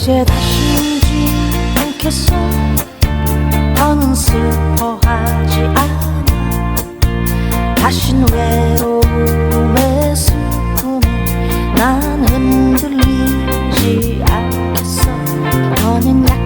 이제 다시 오지 않겠어? 더는 슬퍼하지 않아. 다신 외로움의 슬픔에 난 흔들리지 않겠어? 너는 약